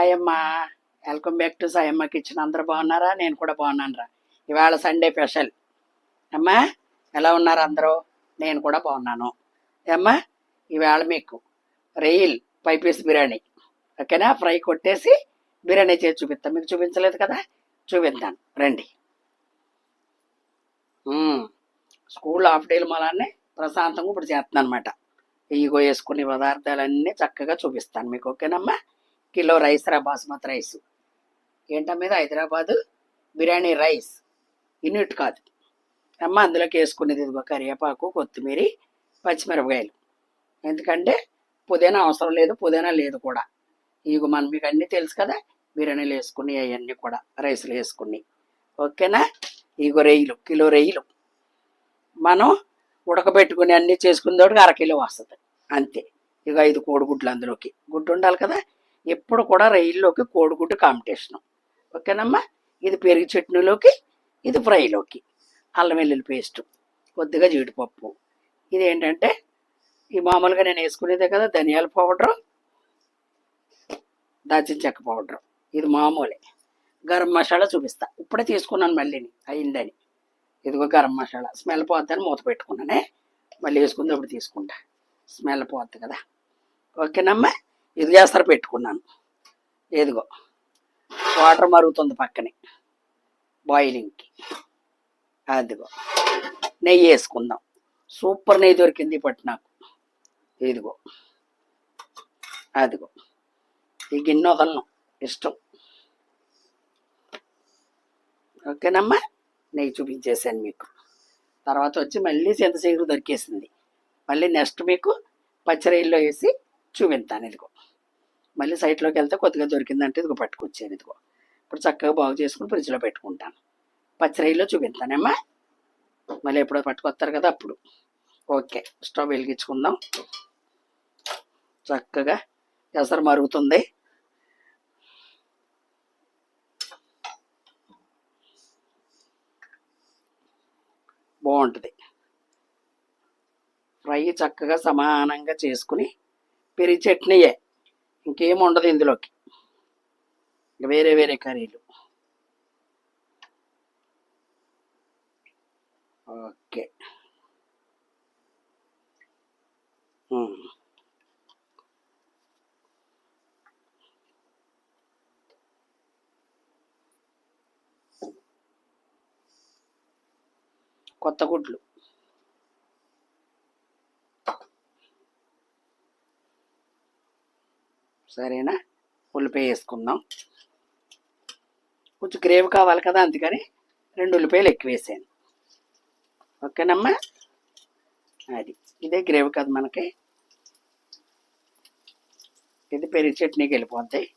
Hi అమ్మా welcome back to Sayamma kitchen అందరూ బాగున్నారా? నేను కూడా బాగున్నాను రా ఇవాళ సండే స్పెషల్ అమ్మా ఎలా ఉన్నారు అందరూ? నేను కూడా బాగున్నాను. అమ్మా ఇవాళ మీకు రెయిల్ పై పీస్ బిర్యానీ. ఓకేనా ఫ్రై కొట్టేసి బిర్యానీ చేసి చూపిస్తాను. మీకు చూపించలేదు కదా? చూపిస్తాను రండి. స్కూల్ హాఫ్ డేలు మలానే ప్రశాంతంగా ఇప్పుడు చేస్తున్నాను అనమాట ఇగో వేసుకునే పదార్థాలన్నీ చక్కగా చూపిస్తాను మీకు. ఓకేనమ్మా కిలో రైస్ రా బాస్మతి రైస్. ఏంట మీద హైదరాబాదు బిర్యానీ రైస్. యూనిట్ కాదు. అమ్మ అందులోకి వేసుకునేది ఇదిగో కరివేపాకు కొత్తిమీర పచ్చిమిరపకాయలు. ఎందుకంటే పుదీనా అవసరం లేదు పుదీనా లేదు కూడా. ఇక మనం మీకు అన్నీ తెలుసు కదా బిర్యానీలు వేసుకుని అవన్నీ కూడా రైస్లు వేసుకుని. ఓకేనా? ఇగో రెయ్యలు కిలో రెయ్యలు. మనం ఉడకబెట్టుకుని అన్నీ చేసుకునేవాడికి అరకిలో వస్తుంది. అంతే. ఇక ఐదు కోడిగుడ్లు అందులోకి. గుడ్డు ఉండాలి కదా ఎప్పుడు కూడా రైల్లోకి కోడిగుడ్డు కాంపిటీషన్. ఓకేనమ్మా? ఇది పెరుగు చట్నీలోకి ఇది ఫ్రైలోకి. అల్లం వెల్లుల్లి పేస్ట్ కొద్దిగా జీడిపప్పు. ఇది ఏంటంటే ఈ మామూలుగా నేను వేసుకునేదే కదా ధనియాల పౌడరు దాచిన చెక్క పౌడరు. ఇది మామూలే. గరం మసాలా చూపిస్తా. ఇప్పుడే తీసుకున్నాను మళ్ళీని అయిందని. ఇదిగో గరం మసాలా. స్మెల్ పోద్దని మూత పెట్టుకున్నానే. మళ్ళీ వేసుకున్నప్పుడు తీసుకుంటా. స్మెల్ పోద్ది కదా. ఓకేనమ్మా? ఇది చేస్తారు? పెట్టుకున్నాను. ఏదిగో వాటర్ మరుగుతుంది పక్కనే. బాయిలింగ్కి. అదిగో నెయ్యి వేసుకుందాం. సూపర్ నెయ్యి దొరికింది ఇప్పటి నాకు. ఇదిగో అదిగో ఈ గిన్నె వదలను ఇష్టం. ఓకేనమ్మా? నెయ్యి చూపించేసాను మీకు. తర్వాత వచ్చి మళ్ళీ చింతశీరు దొరికేసింది. మళ్ళీ నెక్స్ట్ మీకు పచ్చరైల్లో వేసి చూపిస్తాను. ఇదిగో మళ్ళీ సైట్లోకి వెళ్తే కొద్దిగా దొరికిందంటే ఇదిగో పట్టుకొచ్చాను ఇదిగో. ఇప్పుడు చక్కగా బాగు చేసుకుని ఫ్రిడ్జ్లో పెట్టుకుంటాను. పచ్చరైల్లో చూపిస్తానమ్మా. మళ్ళీ ఎప్పుడో పట్టుకొస్తారు కదా అప్పుడు. ఓకే స్టవ్ వెలిగించుకుందాం. చక్కగా ఎసరు మరుగుతుంది. బాగుంటుంది. ఫ్రై చక్కగా సమానంగా చేసుకుని పెరిగి చట్నీయే. ఇంకేం ఉండదు ఇందులోకి వేరే వేరే కర్రీలు. ఓకే. కొత్త గుడ్లు. సరేనా? ఉల్లిపాయ వేసుకుందాం. కొంచెం గ్రేవీ కావాలి కదా అందుకని రెండు ఉల్లిపాయలు ఎక్కువ వేసాను. ఓకేనమ్మా? అది. ఇదే గ్రేవీ కదా మనకి. ఇది పెరుగు చట్నీకి వెళ్ళిపోతాయి.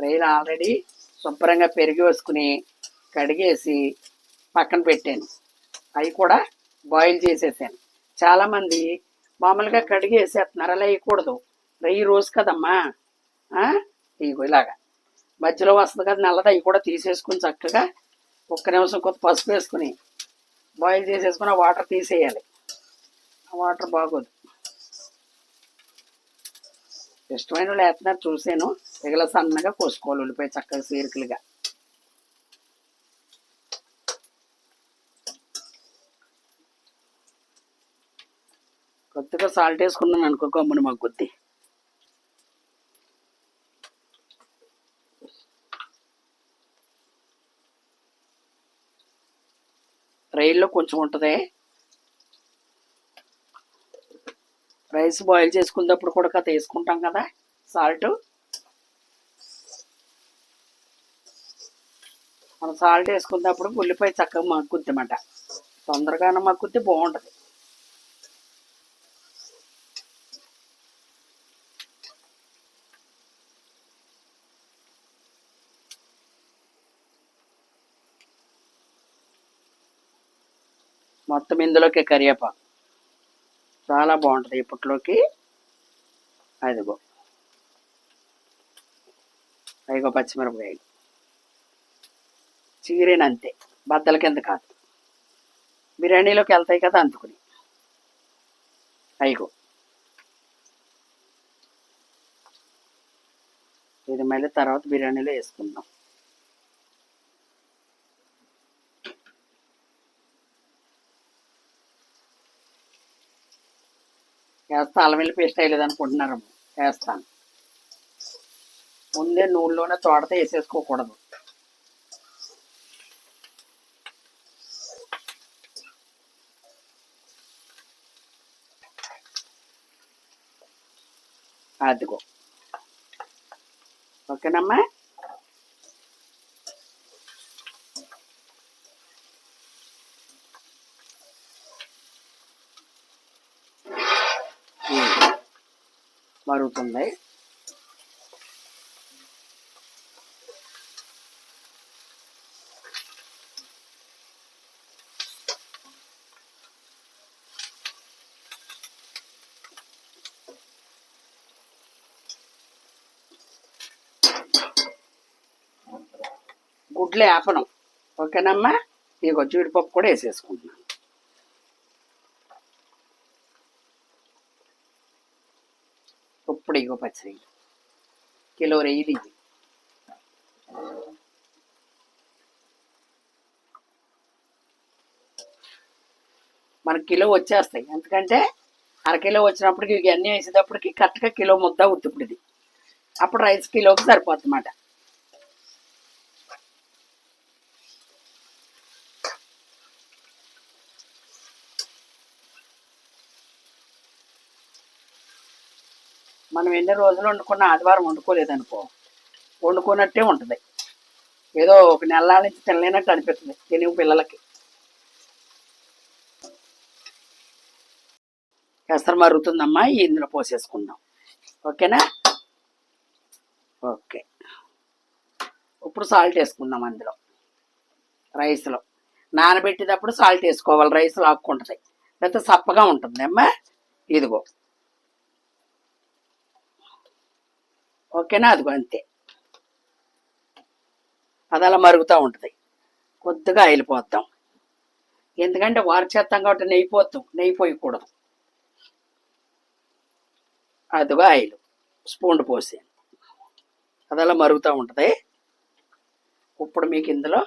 రొయ్యలు ఆల్రెడీ శుభ్రంగా పెరిగి వేసుకుని కడిగేసి పక్కన పెట్టాను. అవి కూడా బాయిల్ చేసేసాను. చాలామంది మామూలుగా కడిగేసేస్తున్నారు అలా వేయకూడదు. రొయ్యి రోజు కదమ్మా. ఇగో ఇలాగా. మధ్యలో వస్తుంది కదా నల్లది. అవి కూడా తీసేసుకుని చక్కగా ఒక్క నిమిషం కొత్త పసుపు వేసుకుని బాయిల్ చేసేసుకుని ఆ వాటర్ తీసేయాలి. ఆ వాటర్ బాగోదు. ఇష్టమైన వాళ్ళు చూసాను. తెగల సన్నగా కోసుకోవాలి ఉల్లిపాయ చక్కగా సీరికలుగా. కొద్దిగా సాల్ట్ వేసుకున్నాను అనుకో మాకు కొద్ది రైల్లో కొంచెం ఉంటుంది. రైస్ బాయిల్ చేసుకునేటప్పుడు కూడా కథ వేసుకుంటాం కదా సాల్ట్. మనం సాల్ట్ వేసుకున్నప్పుడు ఉల్లిపాయ చక్కగా మగ్గుద్ది అన్నమాట. తొందరగానే మగ్గుద్ది బాగుంటుంది. మొత్తం ఇందులోకి కరివేపాకు. చాలా బాగుంటుంది ఇప్పట్లోకి అదిగో. అదిగో పచ్చిమిరపకాయలు చీరేనంతే. బద్దల కింద. కాదు బిర్యానీలోకి వెళ్తాయి కదా అందుకుని. అయిగో ఇది మళ్ళీ తర్వాత బిర్యానీలో వేసుకుందాం. వేస్తా అల్లం వెల్లి పేస్ట్ అయ్యలేదు అనుకుంటున్నారు వేస్తాను ముందే నూనెలోనే తోడత వేసేసుకోకూడదు. అదిగో. ఓకేనమ్మా? జరుగుతుంది. గుడ్లు వేపనం ఓకేనమ్మా? ఇగో జీడిపప్పు కూడా వేసేసుకుంటున్నాను. ఇప్పుడు ఇగో పచ్చడి కిలో రొయ్యలు ఇవి మన కిలో వచ్చేస్తాయి ఎందుకంటే అరకిలో వచ్చినప్పటికి ఇవి వేసేటప్పటికి కరెక్ట్గా కిలో ముద్ద ఉత్తుప్పుడు ఇది అప్పుడు రైస్ కిలోకి సరిపోతుంది మనం ఎన్ని రోజులు వండుకున్న ఆదివారం వండుకోలేదనుకో వండుకున్నట్టే ఉంటుంది. ఏదో ఒక నెల నుంచి తినలేనట్టు అనిపిస్తుంది తిని పిల్లలకి. ఎసరు మరుగుతుందమ్మా ఇందులో పోసేసుకుందాం. ఓకేనా? ఓకే. ఇప్పుడు సాల్ట్ వేసుకుందాం అందులో. రైస్లో. నానబెట్టేటప్పుడు సాల్ట్ వేసుకోవాలి. రైస్ లాక్కుంటుంది. లేకపోతే సప్పగా ఉంటుంది అమ్మా ఇదిగో. ఓకేనా? అదిగో అంతే. అది అలా మరుగుతూ ఉంటుంది. కొద్దిగా ఆయిల్ పోద్దాం ఎందుకంటే వారి చేస్తాం కాబట్టి నెయ్యి పోతాం. నెయ్యి పోయకూడదు. అదిగో ఆయిల్. స్పూన్ పోసి. అది అలా మరుగుతూ ఉంటుంది. ఇప్పుడు మీకు ఇందులో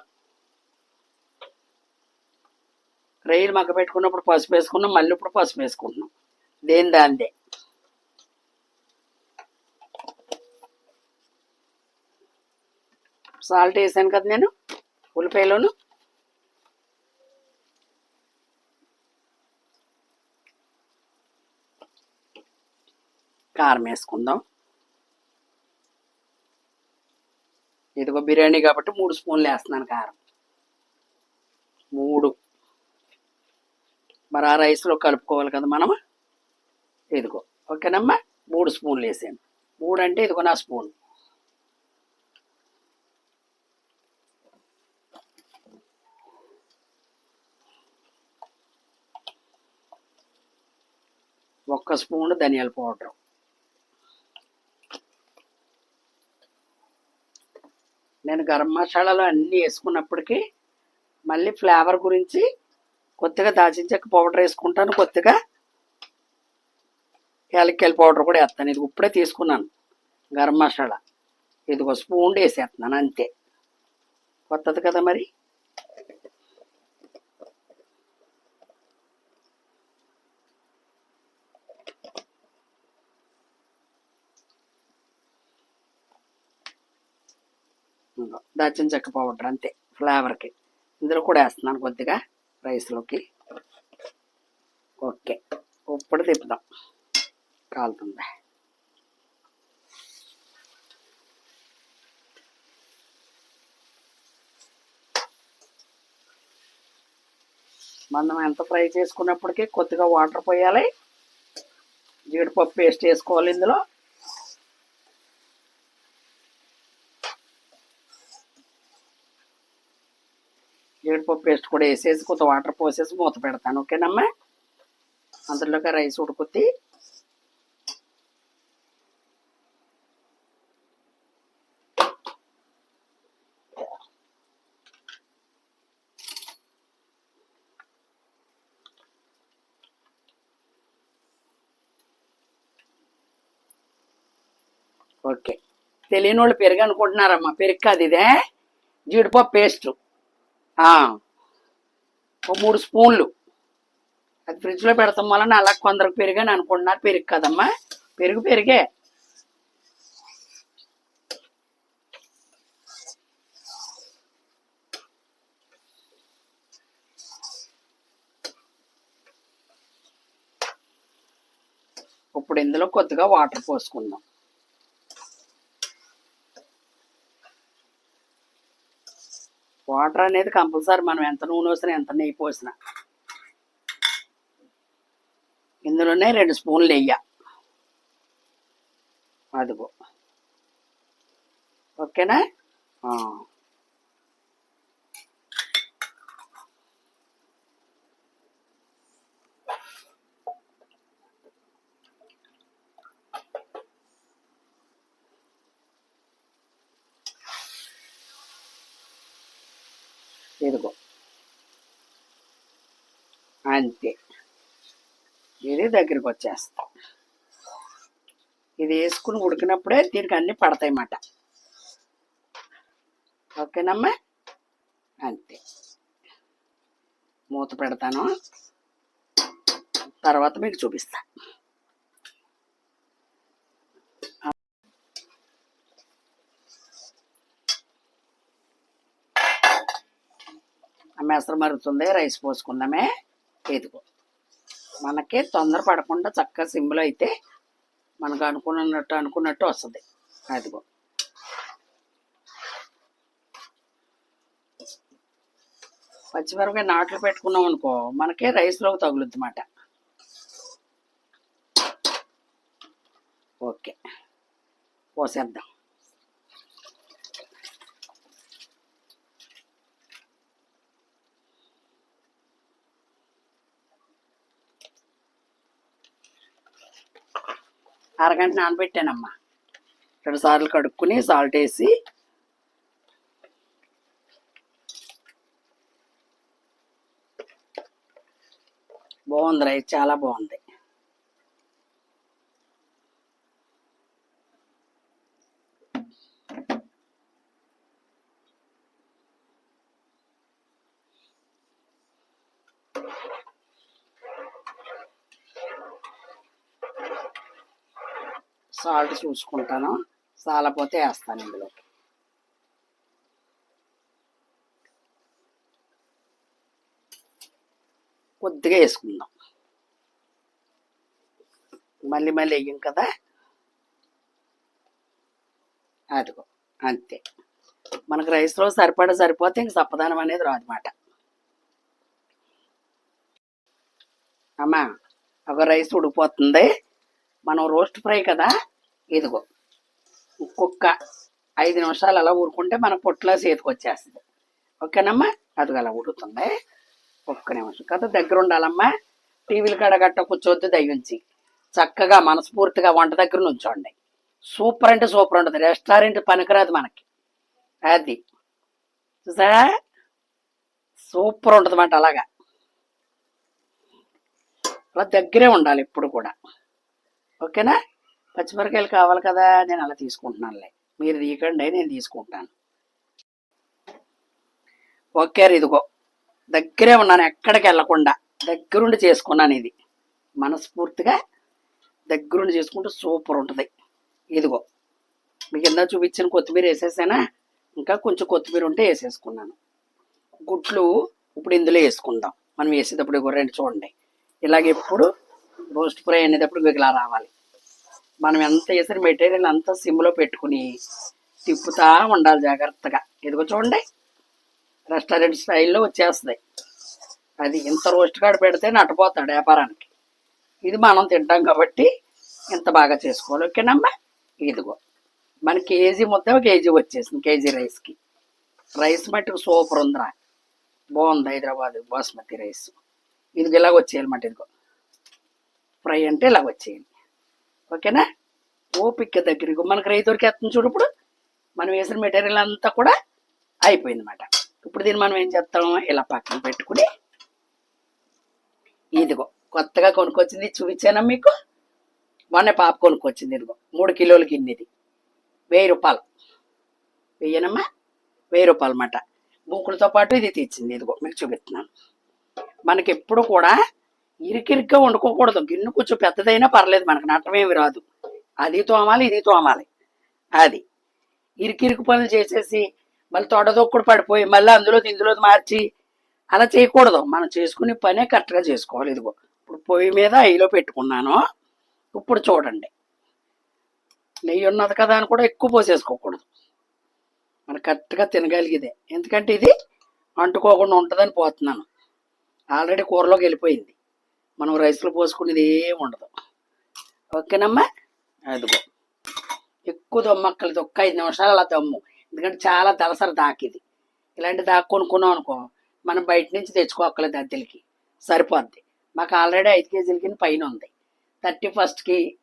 రైలు మగ్గ పెట్టుకున్నప్పుడు పసుపు వేసుకున్నాం మళ్ళీ ఇప్పుడు పసుపు వేసుకుంటున్నాం. దేని దాందే సాల్ట్ వేసాను కదా నేను ఉల్లిపాయలోను. కారం వేసుకుందాం. ఇదిగో బిర్యానీ కాబట్టి మూడు స్పూన్లు వేస్తున్నాను కారం. మూడు. మరి ఆ రైస్లో కలుపుకోవాలి కదా మనం ఇదిగో ఓకేనమ్మా? మూడు స్పూన్లు వేసాను మూడు అంటే ఇదిగో నా స్పూన్. ఒక్క స్పూన్ ధనియాల పౌడర్. నేను గరం మసాలాలు అన్నీ వేసుకున్నప్పటికీ మళ్ళీ ఫ్లేవర్ గురించి కొద్దిగా దాచిన చెక్క పౌడర్ వేసుకుంటాను కొద్దిగా యాలక్కాయల పౌడర్ కూడా వేస్తాను. ఇది ఇప్పుడే తీసుకున్నాను గరం మసాలా. ఇది ఒక స్పూన్ వేసేస్తున్నాను అంతే. కొత్తది కదా మరి? దాచిన చెక్క పౌడర్ అంతే. ఫ్లేవర్కి ఇందులో కూడా వేస్తున్నాను కొద్దిగా రైస్లోకి ఓకే. ఇప్పుడు తిప్పుదాం. కాలుతుంది. మనం ఎంత ఫ్రై చేసుకున్నప్పటికీ కొద్దిగా వాటర్ పోయాలి. జీడిపప్పు పేస్ట్ వేసుకోవాలి ఇందులో. జీడిపప్పు పేస్ట్ కూడా వేసేసి కొంత వాటర్ పోసేసి మూత పెడతాను ఓకేనమ్మా? అందులోకి రైస్ ఉడుకుతి ఓకే. తెలియని వాళ్ళు పెరుగు అనుకుంటున్నారమ్మా పెరుగు కాదు ఇదే. జీడిపప్పు పేస్టు. ఒక మూడు స్పూన్లు. అది ఫ్రిడ్జ్లో పెడతాం వలన అలా కొందరు పెరుగు అని అనుకుంటున్నారు పెరుగు కదమ్మా. పెరుగు పెరిగే. ఇప్పుడు ఇందులో కొద్దిగా వాటర్ పోసుకుందాం. వాటర్ అనేది కంపల్సరీ మనం ఎంత నూనె పోసినా ఎంత నెయ్యి పోసినా. ఇందులోనే రెండు స్పూన్లు వెయ్య అదిగో. ఓకేనా? ఇదిగో అంతే. ఇది దగ్గరికి వచ్చేస్తాం ఇది వేసుకుని ఉడికినప్పుడే దీనికి అన్ని పడతాయి అన్నమాట ఓకేనమ్మా? అంతే. మూత పెడతాను. తర్వాత మీకు చూపిస్తాను మెసరు మరుగుతుంది రైస్ పోసుకుందామే. ఎదుగు మనకి తొందర పడకుండా చక్కగా సిమ్లో అయితే మనకు అనుకున్నట్టు అనుకున్నట్టు వస్తుంది. అదిగో పచ్చిమిరపకాయ నాట్లు పెట్టుకున్నాం అనుకో మనకి రైస్లో తగులుద్ది అన్నమాట ఓకే పోసేద్దాం. అరగంట నానబెట్టానమ్మా. రెండు సార్లు కడుక్కుని సాల్ట్ వేసి బాగుంది రైస్ చాలా బాగుంది. సాల్ట్ చూసుకుంటాను. సాలపోతే వేస్తాను ఇందులో. కొద్దిగా వేసుకుందాం. మళ్ళీ మళ్ళీ వేయం కదా? అదిగో అంతే. మనకు రైస్లో సరిపడా సరిపోతే ఇంక సప్పదానం అనేది రాదన్నమాట అమ్మా ఒక రైస్ ఉడికిపోతుంది. మనం రోస్ట్ ఫ్రై కదా? ఇదిగో ఒక్కొక్క ఐదు నిమిషాలు అలా ఊరుకుంటే మన పొట్టులో చేతికి వచ్చేస్తుంది. ఓకేనమ్మా? అది అలా ఉడుకుతుంది ఒక్క నిమిషం. కదా దగ్గర ఉండాలమ్మా. టీవీలు కడగట్ట కూర్చోద్దు దయ్యుంచి చక్కగా మనస్ఫూర్తిగా వంట దగ్గర నుంచోండి. సూపర్ అంటే సూపర్ ఉంటుంది. రెస్టారెంట్ పనికిరాదు మనకి. అది. చూసారా? సూపర్ ఉంటుంది అన్నమాట అలాగా. అలా దగ్గరే ఉండాలి ఎప్పుడు కూడా. ఓకేనా? పచ్చిమిరకాయలు కావాలి కదా నేను అలా తీసుకుంటున్నానులే. మీరు తీయకండి నేను తీసుకుంటాను. ఓకే ఇదిగో. దగ్గరే ఉన్నాను ఎక్కడికి వెళ్ళకుండా. దగ్గరుండి చేసుకున్నాను ఇది. మనస్ఫూర్తిగా దగ్గరుండి చేసుకుంటే సూపర్ ఉంటుంది. ఇదిగో. మీకు కింద చూపించిన కొత్తిమీర వేసేసానా? ఇంకా కొంచెం కొత్తిమీర ఉంటే వేసేసుకున్నాను. గుడ్లు ఇప్పుడు ఇందులో వేసుకుందాం. మనం వేసేటప్పుడు ఇగో రెండు చూడండి. ఇలాగ ఎప్పుడు రోస్ట్ ఫ్రై అనేటప్పుడు ఇలా రావాలి. మనం ఎంత వేసిన మెటీరియల్ అంతా సిమ్లో పెట్టుకుని తిప్పుతా ఉండాలి జాగ్రత్తగా. ఇదిగో చూడండి రెస్టారెంట్ స్టైల్లో వచ్చేస్తుంది. అది ఇంత రోస్ట్ కాడ పెడితే నటపోతాడు వ్యాపారానికి. ఇది మనం తింటాం కాబట్టి ఇంత బాగా చేసుకోవాలి. ఓకేనమ్మా? ఇదిగో మన కేజీ మొత్తం కేజీ వచ్చేసింది కేజీ రైస్కి. రైస్ మట్టుకు సూపర్ ఉందిరా. బాగుంది హైదరాబాద్ బాస్మతి రైస్. ఇది ఇలాగ వచ్చేయాలన్నమాట ఇదిగో. ఫ్రై అంటే ఇలాగ వచ్చేయండి ఓకేనా? ఓపిక దగ్గరికి. మనకు రైతు దొరికేస్తుంది చూడు ఇప్పుడు. మనం వేసిన మెటీరియల్ అంతా కూడా అయిపోయింది అనమాట ఇప్పుడు దీన్ని మనం ఏం చేస్తాం ఇలా పక్కన పెట్టుకుని ఇదిగో కొత్తగా కొనుక్కొచ్చింది చూపించానా మీకు? మొన్న పాప కొనుక్కొచ్చింది ఇదిగో. మూడు కిలోల గిన్నెది వెయ్యి రూపాయలు. వెయ్యనమ్మా? వెయ్యి రూపాయలు అన్నమాట బూకులతో పాటు ఇది తెచ్చింది ఇదిగో మీకు చూపిస్తున్నాను. మనకి ఎప్పుడు కూడా ఇరికిరిగ్గా వండుకోకూడదు. గిన్నె కొంచెం పెద్దదైనా పర్లేదు మనకు నట్టమేమి రాదు. అది తోమాలి ఇది తోమాలి. అది. ఇరికిరికి పనులు చేసేసి మళ్ళీ తొడదొక్కుడు పడిపోయి మళ్ళీ అందులో ఇందులో మార్చి అలా చేయకూడదు. మనం చేసుకునే పనే కరెక్ట్గా చేసుకోవాలి. ఇదిగో ఇప్పుడు పొయ్యి మీద ఐలో పెట్టుకున్నాను. ఇప్పుడు చూడండి. నెయ్యి ఉన్నది కదా అని కూడా ఎక్కువ పోసేసుకోకూడదు. మనం కరెక్ట్గా తినగలిగేదే ఎందుకంటే ఇది అంటుకోకుండా ఉంటుందని పోతున్నాను. ఆల్రెడీ కూరలోకి వెళ్ళిపోయింది. మనం రైస్లో పోసుకునేది ఏమి ఉండదు. ఓకేనమ్మా? అదిగో. ఎక్కువ దమ్మక్కలది ఒక్క ఐదు నిమిషాలు అలా దమ్ము. ఎందుకంటే చాలా దలసరి దాకిది. ఇలాంటి దాకా కొనుక్కున్నాం అనుకో మనం బయట నుంచి తెచ్చుకోక్కలేదు అద్దెలకి. సరిపోద్ది. మాకు ఆల్రెడీ ఐదు కేజీలకి పైన ఉంది. థర్టీ ఫస్ట్కి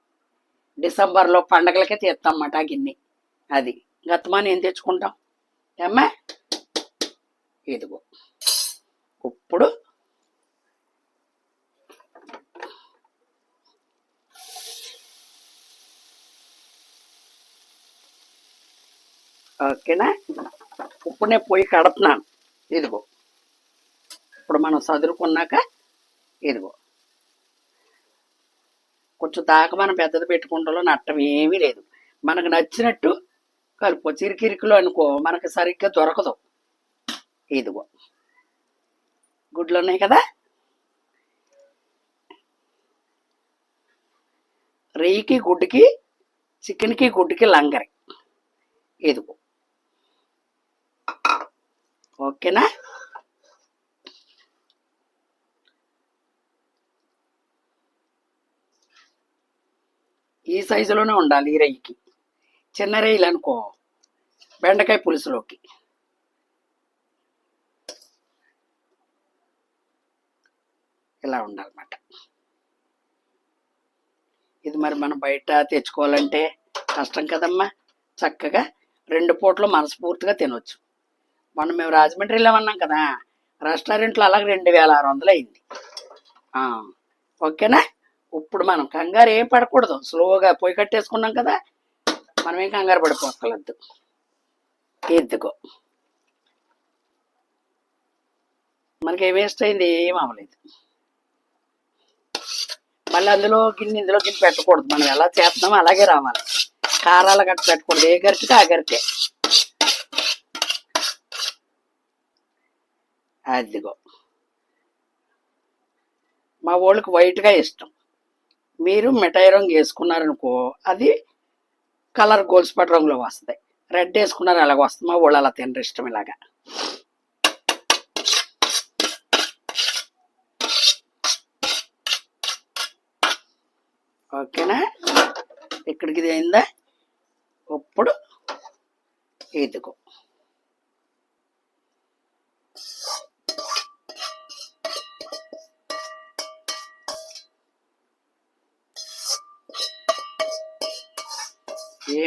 డిసెంబర్లో పండగలకే తీస్తాం అన్నమాట ఆ గిన్నె. అది. గతమాని ఏం తెచ్చుకుంటాం? ఏమ్మా? ఇదిగో. ఇప్పుడు ఓకేనా? ఇప్పుడు పొయ్యి కడుపుతున్నాను ఇదిగో. ఇప్పుడు మనం చదువుకున్నాక ఇదిగో. కొంచెం దాకా మనం పెద్దది పెట్టుకుంటాలో నట్టం ఏమీ లేదు. మనకు నచ్చినట్టు కలుపు. చిరికిరికిలో అనుకో మనకు సరిగ్గా దొరకదు. ఇదిగో. గుడ్లు ఉన్నాయి కదా? రెయ్యికి గుడ్డుకి చికెన్కి గుడ్డుకి లంగరి. ఇదిగో. ఓకేనా? ఈ సైజులోనే ఉండాలి ఈ రొయ్యకి చిన్న రొయ్యలు అనుకో. బెండకాయ పులుసులోకి. ఇలా ఉండాలన్నమాట. ఇది మరి మనం బయట తెచ్చుకోవాలంటే కష్టం కదమ్మా. చక్కగా రెండు పూటలు మనస్ఫూర్తిగా తినొచ్చు. మొన్న మేము రాజమండ్రి వెళ్ళామన్నాం కదా రెస్టారెంట్లో అలాగే రెండు వేల ఆరు వందలు అయింది. ఓకేనా? ఇప్పుడు మనం కంగారు ఏం పడకూడదు. స్లోగా పొయ్యి కట్టేసుకున్నాం కదా మనం ఏం కంగారు పడిపోక్కలద్దు ఎద్దుకో మనకి ఏం వేస్ట్ అయింది ఏం అవ్వలేదు. మళ్ళీ అందులో గిన్నె ఇందులో గిన్నె పెట్టకూడదు. మనం ఎలా చేస్తున్నామో అలాగే రావాలి. కారాలు గట్ట పెట్టకూడదు ఏ గరిటికి ఆ గరిటే అదిగో. మా వాళ్ళకి వైట్గా ఇష్టం. మీరు మిఠాయి రంగు వేసుకున్నారనుకో అది కలర్ గోల్స్పట్ రంగులో వస్తుంది. రెడ్ వేసుకున్నారు అలాగ వస్తుంది. మా వాళ్ళు అలా తినరు ఇష్టం ఇలాగా. ఓకేనా? ఇక్కడికి ఇది అయిందా? ఇప్పుడు ఇదిగో.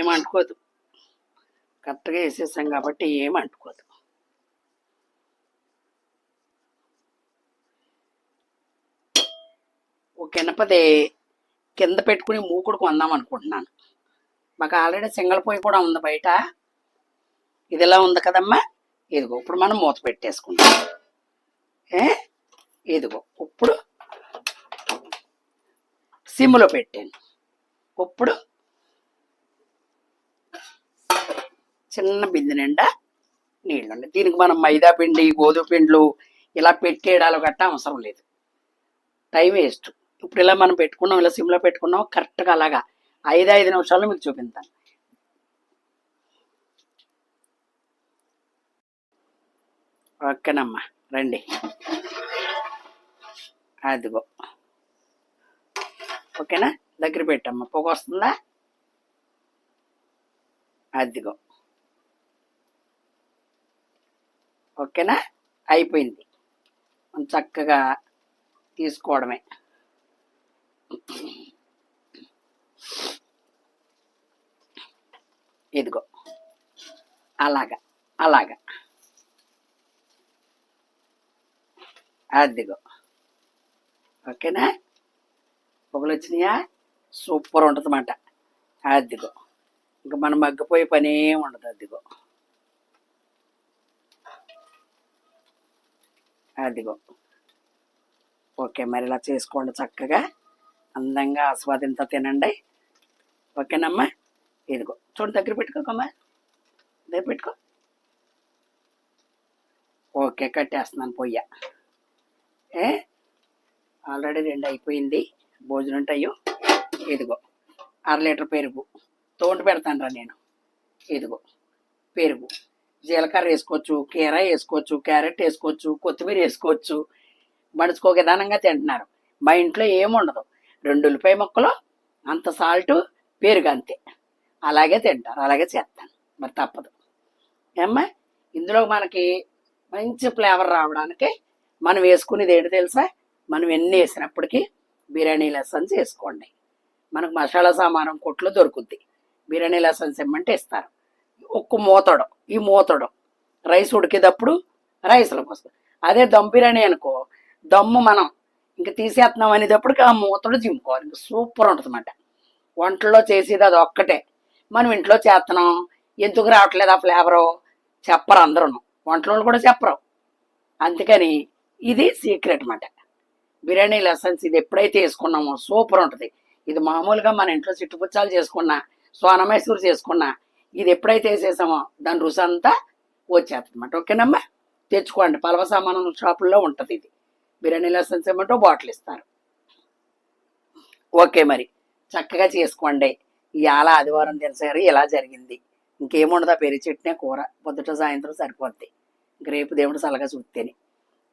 ఏం అంటుకోదు. కరెక్ట్గా వేసేసాం కాబట్టి ఏం అంటుకోదు. ఒక కినపది కింద పెట్టుకుని మూకుడు కొందాం అనుకుంటున్నాను. మాకు ఆల్రెడీ సింగల్ పొయ్యి కూడా ఉంది బయట. ఇదిలా ఉంది కదమ్మా? ఇదిగో ఇప్పుడు మనం మూత పెట్టేసుకుంటాం. ఏ? ఇదిగో ఇప్పుడు సిమ్లో పెట్టాను. ఇప్పుడు చిన్న బిందె నిండా నీళ్ళు ఉన్నాయి దీనికి మనం మైదా పిండి గోధుమ పిండ్లు ఇలా పెట్టేయడాలు గట్టా అవసరం లేదు. టైం వేస్ట్ ఇప్పుడు ఇలా మనం పెట్టుకున్నాం ఇలా సిమ్లో పెట్టుకున్నాం కరెక్ట్గా అలాగా ఐదు ఐదు నిమిషాల్లో మీకు చూపిస్తాను. ఓకేనమ్మా రండి. అదిగో. ఓకేనా? దగ్గర పెట్టమ్మా. పొగ వస్తుందా? అదిగో. ఓకేనా? అయిపోయింది. మనం చక్కగా తీసుకోవడమే. ఇదిగో. అలాగా అలాగా. అదిగో. ఓకేనా? పొగలు వచ్చినాయా సూపర్ ఉంటుందన్నమాట. అదిగో. ఇంకా మనం మగ్గిపోయే పనే ఉండదు అదిగో. అదిగో. ఓకే మరి ఇలా చేసుకోండి చక్కగా. అందంగా ఆస్వాదింత తినండి. ఓకేనమ్మా? ఇదిగో చూడు దగ్గర పెట్టుకోకమ్మా. దగ్గర పెట్టుకో. ఓకే కట్టేస్తున్నాను పొయ్య. ఏ? ఆల్రెడీ రెండు అయిపోయింది. భోజనం టయ్యో ఇదిగో అర లీటర్ పెరుగు. తోంటి పెడతాను రా నేను. ఇదిగో పెరుగు. జీలకర్ర వేసుకోవచ్చు కీర వేసుకోవచ్చు క్యారెట్ వేసుకోవచ్చు కొత్తిమీర వేసుకోవచ్చు. మడుచుకో విధానంగా తింటున్నారు. మా ఇంట్లో ఏముండదు రెండు ఉల్లిపాయ ముక్కలు అంత సాల్ట్ పెరుగు అంతే. అలాగే తింటారు అలాగే చేస్తాను మరి తప్పదు. ఏమ్మా ఇందులో మనకి మంచి ఫ్లేవర్ రావడానికి మనం వేసుకునేది ఏంటి తెలుసా? మనం ఎన్ని వేసినప్పటికీ బిర్యానీ లెసన్స్ వేసుకోండి. మనకు మసాలా సామానం కొట్లో దొరుకుద్ది. బిర్యానీ లెసన్స్ ఇమ్మంటే ఇస్తారు. ఒక్క మూతడు ఈ మూతడు. రైస్ ఉడికేటప్పుడు రైస్లో పోస్తాం అదే దమ్ బిర్యానీ అనుకో దమ్ము మనం ఇంక తీసేస్తున్నాం అనేటప్పటికి ఆ మూతడు చింపుకోవాలి. ఇంకా సూపర్ ఉంటుంది అన్నమాట వంటల్లో చేసేది అది ఒక్కటే. మనం ఇంట్లో చేస్తున్నాం ఎందుకు రావట్లేదు ఆ ఫ్లేవరు? చెప్పరు అందరూ వంటలు కూడా చెప్పరు. అందుకని ఇది సీక్రెట్ అన్నమాట. బిర్యానీ లెసన్స్ ఇది ఎప్పుడైతే వేసుకున్నామో సూపర్ ఉంటుంది. ఇది మామూలుగా మన ఇంట్లో చిట్టుపుచ్చాలు చేసుకున్నా సోనా మైసూర్ చేసుకున్నా ఇది ఎప్పుడైతే వేసేసామో దాని రుచి అంతా వచ్చేస్తుంది ఓకేనమ్మా? తెచ్చుకోండి. పలవ సామానం షాపుల్లో ఉంటుంది ఇది. బిర్యానీ లెసన్స్ ఏమంటో బాటిల్ ఇస్తారు. ఓకే మరి. చక్కగా చేసుకోండి. ఇవాళ ఆదివారం తెలిసారు ఇలా జరిగింది. ఇంకేముండదా పెరి చెట్నే కూర పొద్దుట సాయంత్రం సరిపోద్ది. ఇంక రేపు దేవుడు సలగా చూస్తేనే.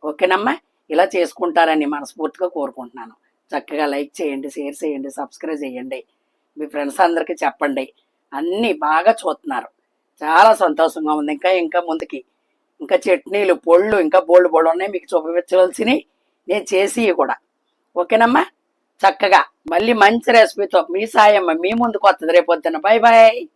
ఓకేనమ్మా? ఇలా చేసుకుంటారని మనస్ఫూర్తిగా కోరుకుంటున్నాను. చక్కగా లైక్ చేయండి షేర్ చేయండి సబ్స్క్రైబ్ చేయండి. మీ ఫ్రెండ్స్ అందరికీ చెప్పండి. అన్నీ బాగా చూస్తున్నారు. చాలా సంతోషంగా ఉంది. ఇంకా ఇంకా ముందుకి. ఇంకా చట్నీలు పొళ్ళు ఇంకా బోళ్ళు బోళ్ళు ఉన్నాయి. మీకు చూపించవలసినవి నేను చేసి కూడా. ఓకేనమ్మా? చక్కగా. మళ్ళీ మంచి రెసిపీతో మీ సాయమ్మ మీ ముందుకు వస్తుంది రేపొద్దున. Bye bye